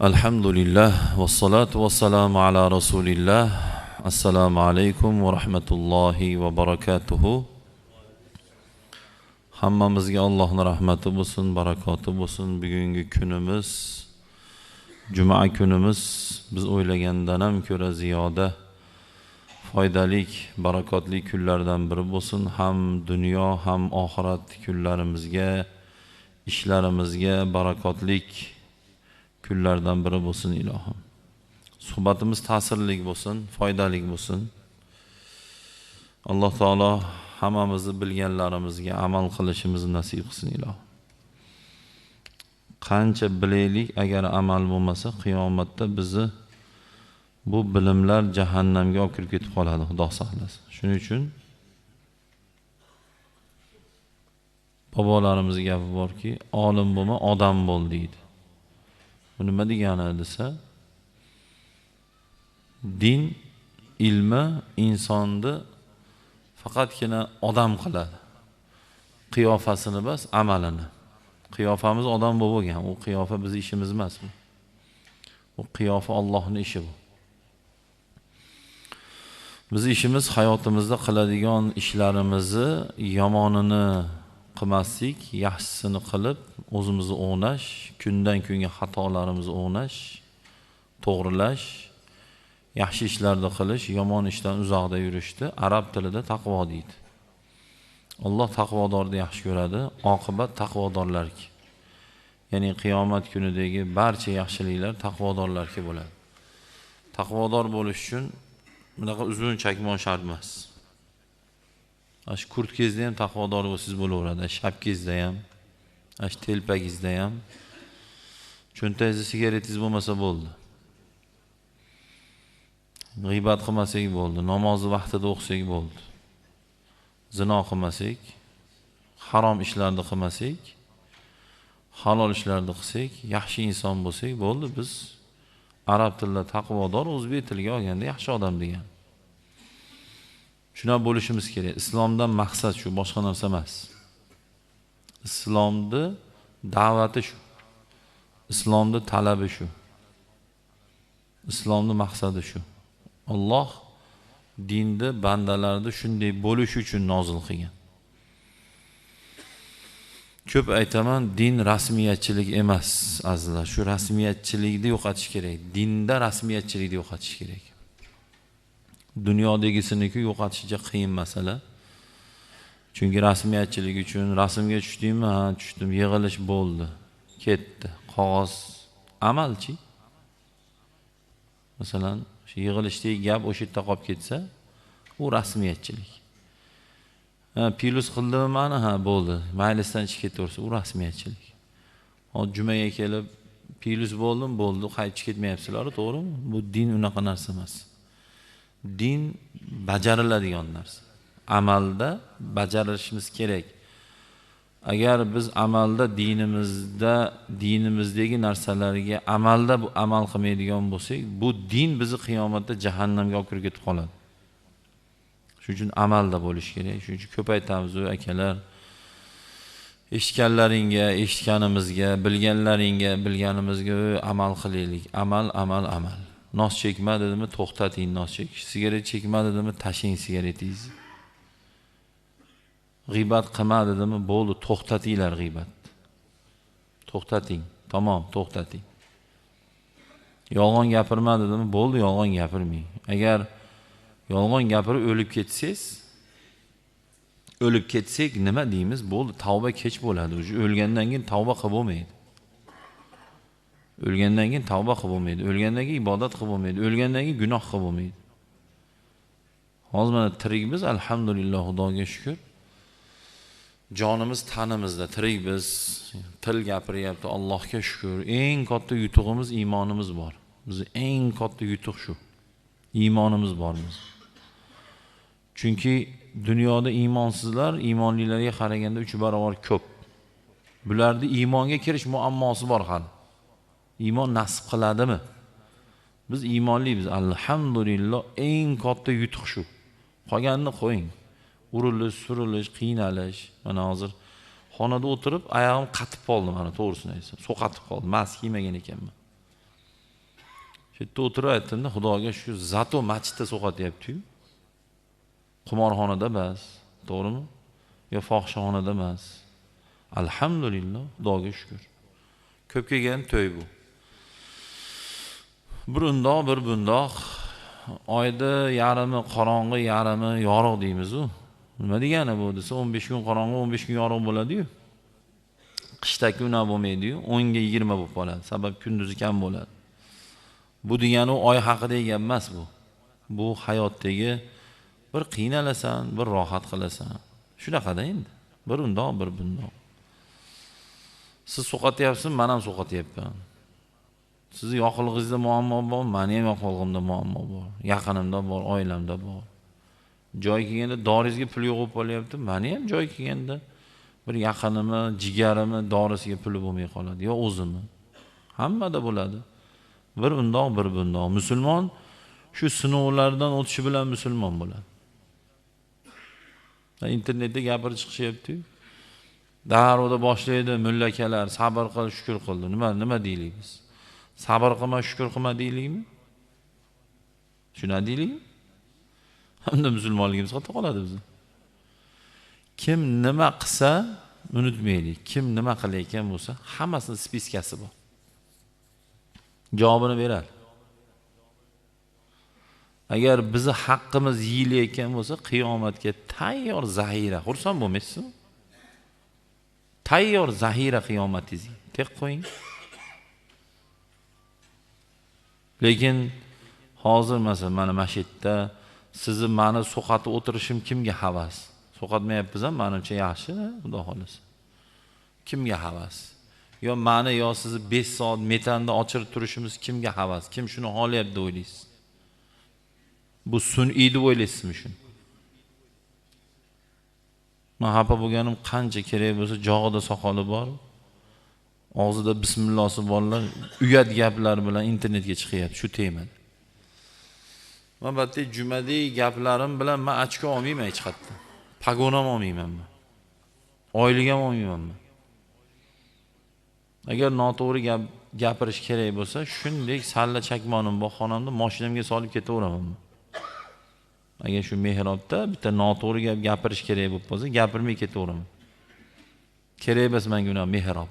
alhamdulillah vassalatu vassalamu ala rasulillah. Assalomu alaykum va rahmatullohi va barakatuhu. Hammamizga allohni rahmati bo'lsin barakoti bo'lsin. Bugungi kunimiz juma kunimiz biz o'ylagandan ham ko'ra ziyoda foydalik barakotli kunlardan biri bo'lsin. Ham dunyo ham oxirat kunlarimizga ishlarimizga barakotlik kunlardan biri bo'lsin ilohim. Suhbatimiz ta'sirli bo'lsin foydali bo'lsin. Alloh taolo hammamizni bilganlarimizga amal qilishimizni nasib qilsin ilohim. Qancha bilaylik agar amal bo'lmasa qiyomatda bizni bu bilimlar jahannamga olib kirib ketib qoladi xudo saqlasin. Shuning uchun bobolarimizni gapi borki olim bo'lma odam bo'l deydi. Bu nima degani desa? Din ilmi insonni faqatgina odam qiladi. Qiyofasini emas amalini. Qiyofamiz odam bo'lib bo'lgan. U qiyofa bizni ishimiz emas bu. U qiyofa Allohning ishi bu. Bizni ishimiz hayotimizda qiladigan ishlarimizni yomonini qilmaslik yaxshisini qilib o'zimizni o'nglash kundan kunga xatolarimizni o'nglash to'g'rilash yaxshi ishlarni qilish yomon ishdan uzoqda yurishni arab tilida taqvo deydi. Alloh taqvodorni yaxshi ko'radi oqibat taqvodorlarga. Ya'ni qiyomat kunidagi barcha yaxshiliklar taqvodorlarga bo'ladi. Taqvodor bo'lish uchun bunaqa uzun chakmon shart emas. Ana shu kurt kurtkangizda ham taqvodor bo'lsangiz bo'laveradi. Shapkangizda ham ana shu telpagingizda ham. Cho'ntagingizda sigaretingiz bo'lmasa bo'ldi. G'iybat qilmasak bo'ldi namozni vaqtida o'qisak bo'ldi. Zino qilmasak harom ishlarni qilmasak halol ishlarni qilsak yaxshi inson bo'lsak bo'ldi. Biz arab tilida taqvodor o'zbek tiliga olganda yaxshi odam degan. Shunaqa bo'lishimiz kerak. İslomdan maqsad shu boshqa narsa emas. İslomni da'vati shu. İslomni talabi shu. İslomni maqsadi shu. Alloh dinni bandalarni shunday bo'lishi uchun nozil qilgan. Ko'p aytaman din rasmiyatchilik emas azizlar. Shu rasmiyatchilikni yo'qotish kerak. Dinda rasmiyatchilikni yo'qotish kerak dunyodagisiniki yo'qotishcha qiyin masala. Chunki rasmiyatchilik uchun rasmga tushdingmi? Ha tushdim. Yig'ilish bo'ldi. Ketdi. Qog'oz amalchi masalan shu yig'ilishdagi gap o'sha yerda qolib ketsa u rasmiyatchilik. Plyus qildimi mani? Ha bo'ldi. Maylisdan chiqib ketaversa u rasmiyatchilik. Hozir jumaga kelib plyus bo'ldim bo'ldi. Qaytib chiqib ketmayapsizlar to'g'rimi? Bu din unaqa narsa emas. Din bajariladigan narsa. Amalda bajarishimiz kerak. Agar biz amalda dinimizda dinimizdagi narsalarga amalda bu amal qilmaydigan bo'lsak bu din bizni qiyomatda jahannamga olib kirib ketib qoladi. Shuning uchun amalda bo'lish kerak. Shuning uchun ko'p aytamiz akalar. Eshitganlaringga eshitganimizga bilganlaringga bilganimizga amal qilaylik amal amal amal. Nos chekma dedimi to'xtating nos chekish sigaret chekma dedimi tashlang sigaretingizni g'iybat qilma dedimi bo'ldi to'xtatinglar g'iybatni to'xtating tamom to'xtating. Yolg'on gapirma dedimi bo'ldi yolg'on gapirmang. Agar yolg'on gapirib o'lib ketsangiz o'lib ketsak nima deymiz bo'ldi tavba kech bo'ladi. Уже o'lgandan keyin tavba qilib bo'lmaydi. O'lgandan keyin tavba qilib bo'lmaydi. O'lgandan keyin ibodat qilib bo'lmaydi. O'lgandan keyin gunoh qilib bo'lmaydi. Hozir mana tirikmiz alhamdulillah xudoga shukur jonimiz tanimizda tirikmiz. Til gapiryapti allohga shukur eng katta yutug'imiz iymonimiz bor. Bizni eng katta yutuq shu. Iymonimiz bor biz. Chunki dunyoda iymonsizlar iymonlilarga qaraganda uch barobar ko'p. Bularni iymonga kirish muammosi bor hali. Iymon nasib qiladimi? Biz iymonlimiz alhamdulillah eng katta yutuq shu. Qolganini qo'ying. Urilish surilish qiynalish. Mana hozir xonada o'tirib oyog'im qatib qoldi mana to'g'risini aytsam. So'qatib qoldi. Mask kiymagan ekanman. Shu yerda o'tirib aytdimda xudoga shu zato masjidda so'qatyaptiyu qimorxonada emas to'g'rimi? Yo fohishaxonada emas. Alhamdulillah xudoga shukur ko'p kelgan to'y bu. Bir undoq bir bundoq. Oyni yarimi qorong'i yarimi yorug' deymizu. Nima degani bu desa o'n besh kun qorong'i o'n besh kun yorug' bo'ladiyu. Qishdagi unaqa bo'lmaydiyu o'nga yigirma bo'lib qoladi. Sabab kunduzi kam bo'ladi. Bu degani oy haqidagi gap emas bu. Bu hayotdagi bir qiynalasan bir rohat qilasan. Shunaqada endi. Bir undoq bir bundoq. Siz so'qotyapsiz man ham so'qotyapman. Sizni yoqilg'ingizda muammo bor mani ham yoqilg'imda muammo bor yaqinimda bor oilamda bor. Joy kelganda doringizga pul yo'q bo'lib qolyapti mani ham joy kelganda bir yaqinimi jigarimi dorisiga puli bo'lmay qoladi yo o'zimi? Hammada bo'ladi. Bir undoq bir bundoq. Musulmon shu sinovlardan o'tishi bilan musulmon bo'ladi. Internetda gapirib chiqishyaptiku darrovda boshlaydi mullakalar sabr qil shukur qildi. Nima nima deylik biz? Sabr qilma shukur qilma deylikmi shunaqa deylikmi hamda musulmonligimiz qayerda qoladi bizni. Kim nima qilsa unutmaylik. Kim nima qilayotgan bo'lsa hammasini spiskasi bor. Javobini beradi agar bizni haqqimiz yeyilayotgan bo'lsa qiyomatga tayyor zahira xursand bo'lmaysizmi tayyor zahira qiyomatingizga tek qo'ying. Lekin hozir masalan mana mana shu yerda sizni mani so'qatib o'tirishim kimga havas? So'qatmayapmiz ham manimcha yaxshi xudo xohlasa. Kimga havas? Yo mani yo sizni besh soat metanda ochirib turishimiz kimga havas? Kim shuni xohlayapti deb o'ylaysiz bu sun'iy deb o'ylaysizmi shuni? Man xafa bo'lganim qancha kerak bo'lsa jog'ida soqoli bor. Og'zida bismillosi borlar uyat gaplar bilan internetga chiqyapti shu temada man bitta jumadek gaplarim bilan man ochko olmayman hech qayerda. Pagon ham olmayman man oylik ham olmayman man agar noto'g'ri gap gapirish kerak bo'lsa shunday salla chakmonim bor xonamda moshinamga solib ketaveraman man agar shu mehrobda bitta noto'g'ri gap gapirish kerak bo'lib qolsa gapirmay ketaveraman kerak emas manga unaqa mehrob